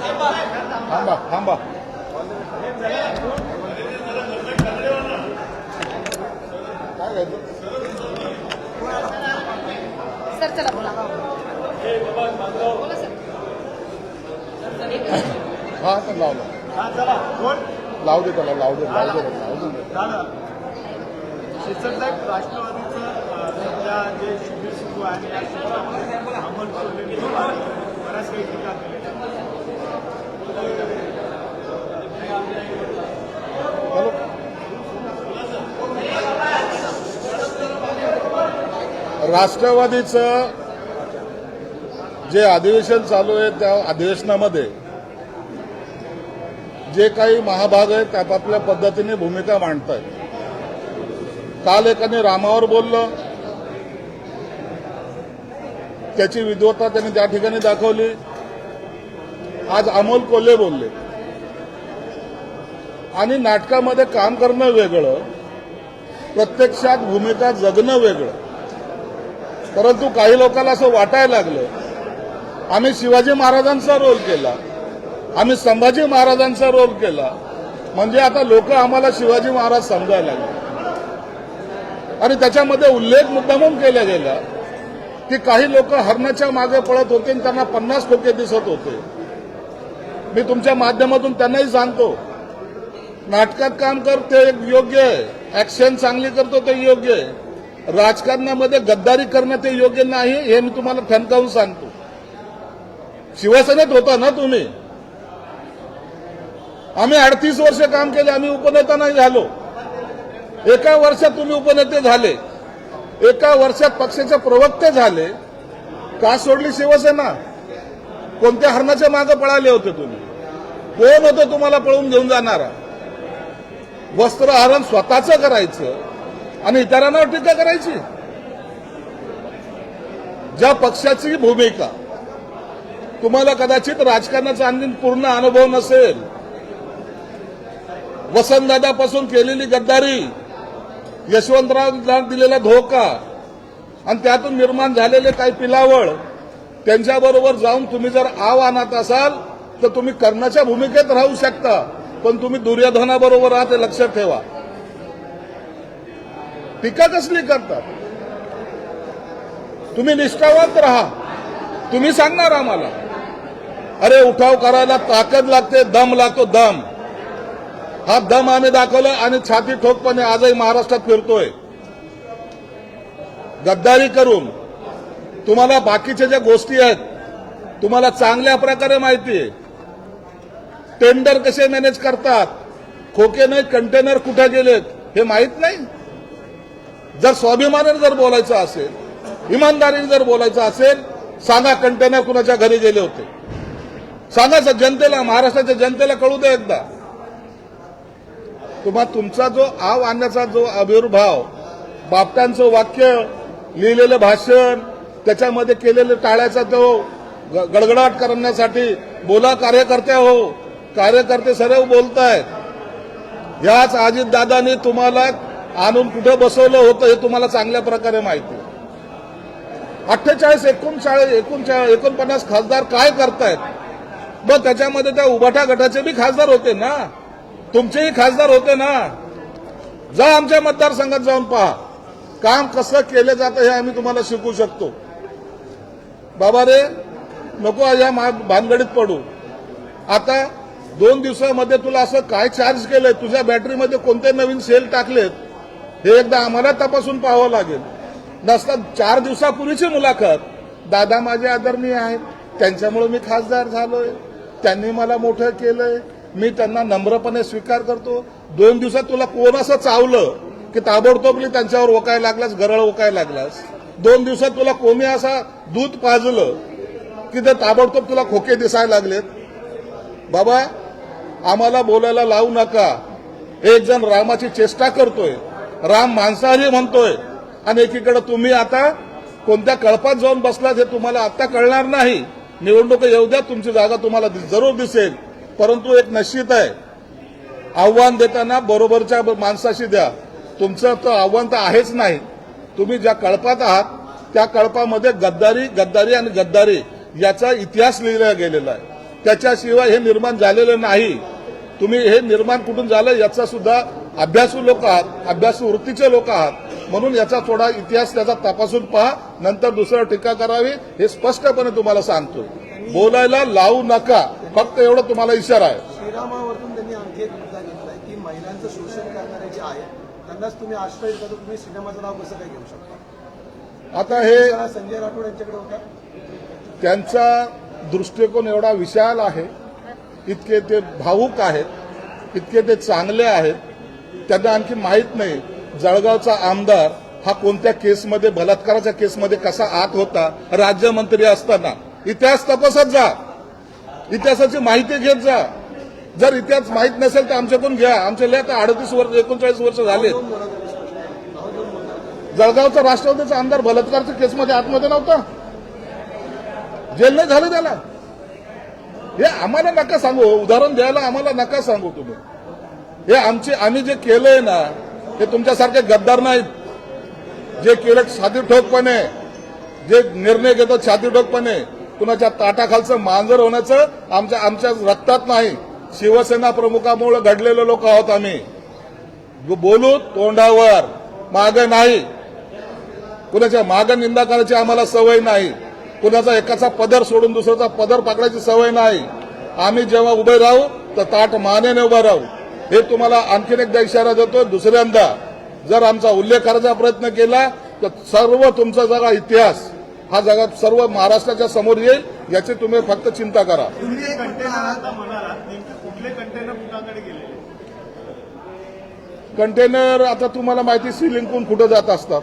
थांबा थांबा थांबा. काय घ्यायचं सर चला बोला बोला सर. हा तर लावलं. लावू दे त्याला लावू दे लावू दे लावू दे. शिवसेनेचं राष्ट्रवादीचं अ, सध्या जे शिबिर सुरू आहे या शिबिरामध्ये अमोल कोल्हे बऱ्याच काही टीका केल्या. चलो राष्ट्रवादीचं जे अधिवेशन चालू आहे त्या अधिवेशनामध्ये जे काही महाभाग आहेत त्या आपापल्या पद्धतीने भूमिका मांडत आहेत काल एकाने रामावर बोललं. त्याची विद्वत्ता त्यांनी त्या ठिकाणी दाखवली. आज अमोल कोल्हे बोलले. आणि नाटकामध्ये काम करणं वेगळं प्रत्यक्षात भूमिका जगणं वेगळं. परंतु काही लोकांना असं वाटायला लागलं. आम्ही शिवाजी महाराजांचा रोल केला. आम्ही संभाजी महाराजांचा रोल केला. म्हणजे आता लोक आम्हाला शिवाजी महाराज समजायला लागले. आणि त्याच्यामध्ये उल्लेख मुद्दामून केला गेला की काही लोक हरणाच्या मागे पळत होते आणि त्यांना पन्नास खोके दिसत होते. मी तुमच्या माध्यमातून त्यांनाही सांगतो नाटकात काम कर ते एक योग्य आहे. ऍक्शन चांगली करतो ते योग्य आहे. राजकारणामध्ये गद्दारी करणं ते योग्य नाही हे मी तुम्हाला ठणकावून सांगतो. शिवसेनेत होता ना तुम्ही? आम्ही अडतीस वर्ष काम केले आम्ही उपनेता नाही झालो. एका वर्षात तुम्ही उपनेते झाले. एका वर्षात पक्षाचे प्रवक्ते झाले. का सोडली शिवसेना? कोणत्या हरणाच्या मागे पळाले होते तुम्ही? कोण होतं तुम्हाला पळून घेऊन जाणारा? वस्त्रहरण स्वतःच करायचं आणि इतरांवर टीका करायची? ज्या पक्षाची भूमिका. तुम्हाला कदाचित राजकारणाचा आणखी पूर्ण अनुभव नसेल. वसंतदादापासून केलेली गद्दारी. यशवंतरावला दिलेला धोका. आणि त्यातून निर्माण झालेले काही पिलावळ. त्यांच्याबरोबर जाऊन तुम्ही जर आव आणत असाल तर तुम्ही कर्णाच्या भूमिकेत राहू शकता. पण तुम्ही दुर्योधनाबरोबर आहात हे लक्षात ठेवा. टीका कसली करतात? तुम्ही निष्ठावंत राहा. तुम्ही सांगणार आम्हाला. अरे उठाव करायला ताकद लागते दम लागतो दम. हा दम आम्ही दाखवला आणि छाती ठोकपणे आजही महाराष्ट्रात फिरतोय. गद्दारी करून तुम्हाला बाकीच्या ज्या गोष्टी आहेत तुम्हाला चांगल्या प्रकारे माहिती आहे. टेंडर कसे मॅनेज करतात खोके नाही कंटेनर कुठे गेलेत हे माहीत नाही. जर स्वाभिमानाने जर बोलायचं असेल इमानदारीने जर बोलायचं असेल सांगा कंटेनर कुणाच्या घरी गेले होते. सांगा जनतेला महाराष्ट्राच्या जनतेला कळू दे एकदा. तुम्हा तुमचा जो आव आणण्याचा जो आविर्भाव बापटांचं वाक्य लिहिलेलं भाषण त्याच्यामध्ये केलेलं टाळ्याचा तो ग- गडगडाट करण्यासाठी बोला कार्यकर्ते हो. कार्यकर्ते सर्व बोलतायत. याच अजितदादांनी तुम्हाला आणून कुठं बसवलं होतं हे तुम्हाला चांगल्या प्रकारे माहिती. अठ्ठेचाळीस एकोणचाळीस एकोणचाळीस एकोणपन्नास खासदार काय करतायत? मग त्याच्यामध्ये त्या उभाटा गटाचे बी खासदार होते ना? तुमचेही खासदार होते ना. जा आमच्या मतदारसंघात जाऊन पहा. काम कसं केलं जातं हे आम्ही तुम्हाला शिकू शकतो. बाबा रे नको या भानगडीत पडू. आता दोन दिवसामध्ये तुला असं काय चार्ज केलंय? तुझ्या बॅटरीमध्ये कोणते नवीन सेल टाकलेत? हे एकदा आम्हाला तपासून पाहावं लागेल. नसता चार दिवसापूर्वीची मुलाखत. दादा माझे आदरणीय आहेत. त्यांच्यामुळे मी खासदार झालोय. त्यांनी मला मोठं केलंय. मी त्यांना नम्रपणे स्वीकार करतो. दोन दिवसात तुला कोण असं चावलं की ताबडतोब त्यांच्यावर ओकायला लागलास गरळ ओकायला लागलास? दोन दिवसात तुला कोणी असा दूध पाजलं की ते ताबडतोब तुला खोके दिसायला लागलेत? बाबा आम्हाला बोलायला लावू नका. एक जण रामाची चेष्टा करतोय. राम मांसाहारी म्हणतोय. आणि एकीकडे तुम्ही आता कोणत्या कळपात जाऊन बसलात हे तुम्हाला आता कळणार नाही. निवडणूक येऊ द्या तुमची जागा तुम्हाला दि- जरूर दिसेल. परंतु एक निश्चित आहे. आव्हान देताना बरोबरच्या माणसाशी द्या. तुमचं तर आव्हान तर आहेच नाही. तुम्ही ज्या कळपात आहात त्या कळपामध्ये गद्दारी गद्दारी आणि गद्दारी याचा इतिहास लिहिला गेलेला आहे. त्याच्याशिवाय हे निर्माण झालेलं नाही. तुम्ही हे निर्माण कुठून झालं याचा सुद्धा अभ्यासू लोक आहात अभ्यासू वृत्तीचे लोक आहात. म्हणून याचा थोडा इतिहास त्याचा तपासून पहा नंतर दुसरं टीका करावी हे स्पष्टपणे तुम्हाला सांगतो बोलायला लावू नका. फक्त एवढं तुम्हाला इशारा आहे. श्रीरामावरून त्यांनी आणखी एक मुद्दा घेतलाय की महिलांचं शोषण करणारे जे आहेत त्यांनाच तुम्ही आश्रय देता तर तुम्ही श्रीरामाचं नाव कसं काय घेऊ शकता? आता हे संजय राठोड यांच्याकडे होता? त्यांचा दृष्टिकोन एवढा विशाल आहे इतके ते भावूक आहेत इतके ते चांगले आहेत त्यांना आणखी माहीत नाही जळगावचा आमदार हा कोणत्या केसमध्ये बलात्काराच्या केसमध्ये कसा आत होता राज्यमंत्री असताना. इतिहास तपासत जा. इतिहासाची माहिती घेत जा. जर इतिहास माहीत नसेल तर आमच्याकडून घ्या. आमच्या आता अडतीस वर्ष एकोणचाळीस वर्ष झाले जळगावचा राष्ट्रवादीचा आमदार बलात्कारच्या केसमध्ये आतमध्ये नव्हता? जेल नाही झालं त्याला. हे आम्हाला नका सांगू. उदाहरण द्यायला आम्हाला नका सांगू तुम्ही. हे आमचे आम्ही जे केलंय ना हे तुमच्यासारखे गद्दार नाहीत. जे केलं छाती ठोकपणे. जे निर्णय घेतात छाती ठोकपणे. कुणाच्या ताटाखालचं मांजर होण्याचं आमच्या आमच्या रक्तात नाही. शिवसेना प्रमुखामुळे घडलेले लोक आहोत आम्ही. बोलू तोंडावर. माग नाही. कुणाच्या माग निंदा करायची आम्हाला सवय नाही. कुणाचा एकाचा पदर सोडून दुसऱ्याचा पदर पकडायची सवय नाही. आम्ही जेव्हा उभे राहू तर ताट मानेने उभं राहू. हे तुम्हाला आणखीन एकदा इशारा देतो दुसऱ्यांदा. जर आमचा उल्लेख करायचा प्रयत्न केला तर सर्व तुमचा जरा इतिहास हा जगात सर्व महाराष्ट्राच्या समोर येईल याची तुम्ही फक्त चिंता करा. कंटेनर आता तुम्हाला माहिती सिलिंकून कुठं जात असतात.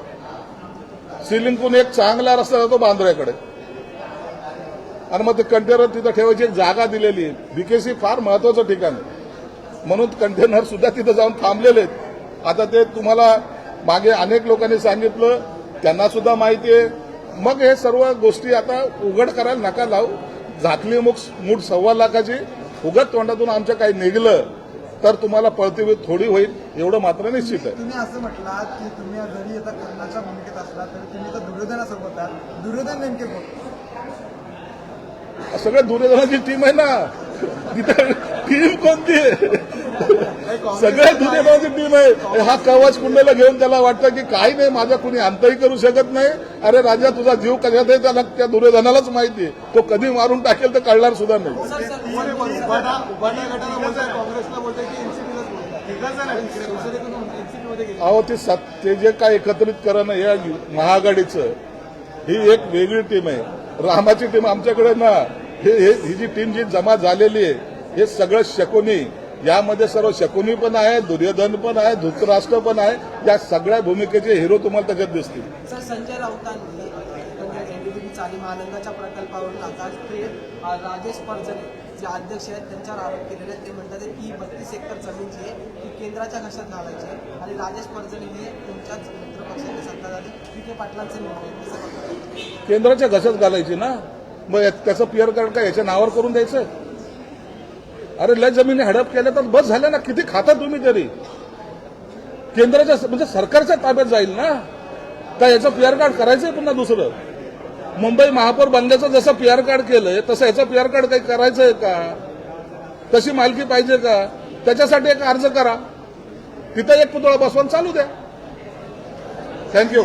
सिलिंकून एक चांगला रस्ता जातो बांद्र्याकडे. आणि मग ते कंटेनर तिथं ठेवायची एक जागा दिलेली आहे. बीकेसी फार महत्वाचं ठिकाण म्हणून कंटेनर सुद्धा तिथं जाऊन थांबलेले आहेत. आता ते तुम्हाला मागे अनेक लोकांनी सांगितलं त्यांना सुद्धा माहिती आहे. मग हे सर्व गोष्टी आता उघड करायला नका लावू. झाकली मुख मूठ सव्वा लाखाची. उघड तोंडातून आमच्या काही निघलं तर तुम्हाला पळती थोडी होईल एवढं मात्र निश्चित आहे. तुम्ही असं म्हटलात की तुम्ही जरी आता कर्णाच्या भूमिकेत असला तरी तुम्ही तर दुर्योधनासोबत आहात. दुर्योधन नेमके सगळ्या दुर्योधनाची टीम आहे ना. तिथं टीम कोणती? आहे सगळ्या दुर्योधनाची टीम आहे हा कवच कुंडला घेऊन त्याला वाटतं की काही नाही माझा कुणी अंतही करू शकत नाही अरे राजा तुझा जीव कशात आहे त्याला त्या दुर्योधनालाच माहिती तो कधी मारून टाकेल तर कळणार सुद्धा नाही अहो ते ते जे काय एकत्रित करणं या महाआघाडीचं ही एक वेगळी टीम आहे रामाची टीम आमच्याकडे ना हे हे- ही जी टीम जी जमा झालेली आहे हे सगळं शकुनी यामध्ये सर्व शकुनी पण आहे दुर्योधन पण आहे धृतराष्ट्र पण आहे. या सगळ्या भूमिकेचे हिरो तुम्हाला त्याच्यात दिसतील. सर संजय राऊतांनी म्हणजे चाली महानंदाच्या प्रकल्पावरून आता ते राजेश परजणे जे अध्यक्ष आहेत त्यांच्यावर आरोप केलेले आहेत. ते म्हणतात की बत्तीस एकर जमीन जी आहे ती केंद्राच्या घशात घालायची आहे? आणि राजेश परजणे हे तुमच्याच मित्रपक्षाचे सत्ताधारी विखे पाटलांचे निर्णय? केंद्राच्या घशात घालायची ना? मग त्याचं पिअर कार्ड काय? याच्या नावावर करून द्यायचं? अरे लय जमिनी हडप केल्या तर बस झाल्या ना किती खाता तुम्ही तरी? केंद्राच्या म्हणजे सरकारच्या ताब्यात जाईल ना? का याचं पीआर कार्ड करायचंय पुन्हा दुसरं? मुंबई महापौर बंगल्याचं जसं पीआर कार्ड केलंय तसं याचं पीआर कार्ड काही करायचंय का? तशी मालकी पाहिजे का? त्याच्यासाठी एक अर्ज करा. तिथं एक पुतळा बसवून चालू द्या. थँक्यू